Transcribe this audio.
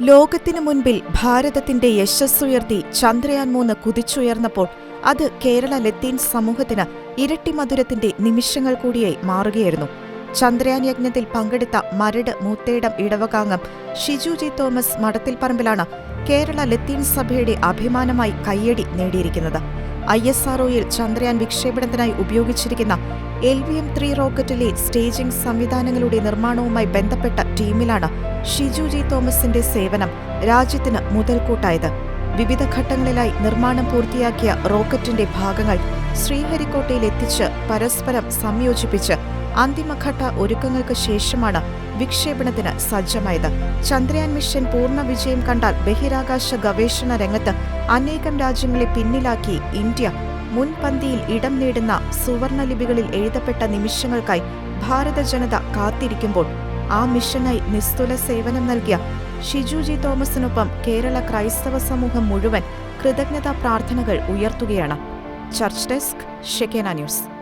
ലോകത്തിനു മുൻപിൽ ഭാരതത്തിന്റെ യശസ്സുയർത്തി ചന്ദ്രയാൻ മൂന്ന് കുതിച്ചുയർന്നപ്പോൾ അത് കേരള ലത്തീൻ സമൂഹത്തിന് ഇരട്ടി മധുരത്തിന്റെ നിമിഷങ്ങൾ കൂടിയായി മാറുകയായിരുന്നു. ചന്ദ്രയാൻ യജ്ഞത്തിൽ പങ്കെടുത്ത മരട് മൂത്തേടം ഇടവകാംഗം ഷിജു ജി തോമസ് മടത്തിൽപ്പറമ്പിലാണ് കേരള ലത്തീൻ സഭയുടെ അഭിമാനമായി കയ്യടി നേടിയിരിക്കുന്നത്. ഐ എസ് ആർഒയിൽ ചന്ദ്രയാൻ വിക്ഷേപണത്തിനായി ഉപയോഗിച്ചിരിക്കുന്ന എൽ വി എം ത്രീ റോക്കറ്റിലെ സ്റ്റേജിംഗ് സംവിധാനങ്ങളുടെ നിർമ്മാണവുമായി ബന്ധപ്പെട്ട ടീമിലാണ് ഷിജു ജി തോമസിന്റെ സേവനം രാജ്യത്തിന് മുതൽക്കൂട്ടായത്. വിവിധ ഘട്ടങ്ങളിലായി നിർമ്മാണം പൂർത്തിയാക്കിയ റോക്കറ്റിന്റെ ഭാഗങ്ങൾ ശ്രീഹരിക്കോട്ടയിൽ എത്തിച്ച് പരസ്പരം സംയോജിപ്പിച്ച് അന്തിമഘട്ട ഒരുക്കങ്ങൾക്ക് ശേഷമാണ് വിക്ഷേപണത്തിന് സജ്ജമായത്. ചന്ദ്രയാൻ മിഷൻ പൂർണ വിജയം കണ്ടാൽ ബഹിരാകാശ ഗവേഷണ രംഗത്ത് അനേകം രാജ്യങ്ങളെ പിന്നിലാക്കി ഇന്ത്യ മുൻപന്തിയിൽ ഇടം നേടുന്ന സുവർണലിപികളിൽ എഴുതപ്പെട്ട നിമിഷങ്ങൾക്കായി ഭാരത ജനത കാത്തിരിക്കുമ്പോൾ ആ മിഷനായി നിസ്തുല സേവനം നൽകിയ ഷിജുജി തോമസിനൊപ്പം കേരള ക്രൈസ്തവ സമൂഹം മുഴുവൻ കൃതജ്ഞതാ പ്രാർത്ഥനകൾ ഉയർത്തുകയാണ്. Church desk ഷെക്കേന news